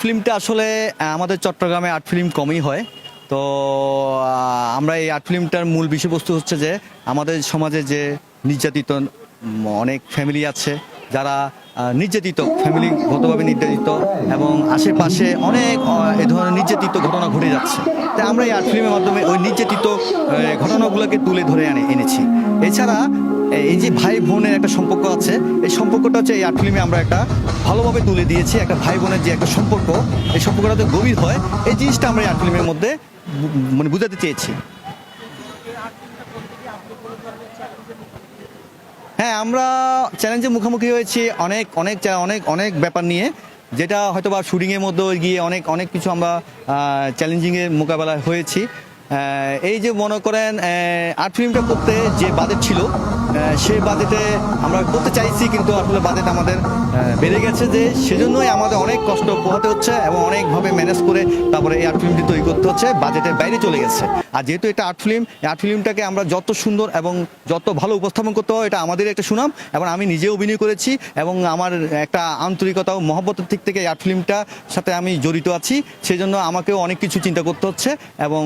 ফিল্মটা আসলে আমাদের চট্টগ্রামে আর্ট ফিল্ম কমই হয়। তো আমরা এই আর্ট ফিল্মটার মূল বিষয়বস্তু হচ্ছে যে, আমাদের সমাজে যে নির্যাতিত অনেক ফ্যামিলি আছে যারা নির্যাতিত ফ্যামিলিগতভাবে নির্যাতিত এবং আশেপাশে অনেক এ ধরনের নির্যাতিত ঘটনা ঘটে যাচ্ছে। তাই আমরা এই আর্ট ফিল্মের মাধ্যমে ওই নির্যাতিত ঘটনাগুলোকে তুলে ধরে আনে, এনেছি। এছাড়া এই যে ভাই বোনের একটা সম্পর্ক আছে, এই সম্পর্কটা হচ্ছে এই আর্ট ফিল্মে আমরা একটা ভালোভাবে তুলে দিয়েছি, একটা ভাই বোনের যে একটা সম্পর্ক, এই সম্পর্কটা যাতে গভীর হয়। এই জিনিসটা আমরা এই আর্ট ফিল্মের মধ্যে মানে বুঝাতে চেয়েছি। হ্যাঁ আমরা চ্যালেঞ্জের মুখোমুখি হয়েছি অনেক অনেক অনেক অনেক ব্যাপার নিয়ে। যেটা হয়তো বা শুটিংয়ের মধ্যে গিয়ে অনেক অনেক কিছু আমরা চ্যালেঞ্জিংয়ের মোকাবেলা হয়েছি। এই যে মনে করেন আর্ট ফিল্মটা করতে যে বাজেট ছিল সেই বাজেটে আমরা করতে চাইছি, কিন্তু আসলে বাজেট আমাদের বেড়ে গেছে যে সেজন্যই আমাদের অনেক কষ্ট পোহাতে হচ্ছে এবং অনেকভাবে ম্যানেজ করে তারপরে এই আর্ট ফিল্মটি তৈরি করতে হচ্ছে বাজেটের বাইরে চলে গেছে। আর যেহেতু এটা আর্ট ফিল্ম আর্ট ফিল্মটাকে আমরা যত সুন্দর এবং যত ভালো উপস্থাপন করতে হয়, এটা আমাদের একটা সুনাম এবং আমি নিজে অভিনয় করেছি এবং আমার একটা আন্তরিকতা ও মহব্বতের দিক থেকে এই আর্ট ফিল্মটার সাথে আমি জড়িত আছি সেই জন্য আমাকেও অনেক কিছু চিন্তা করতে হচ্ছে এবং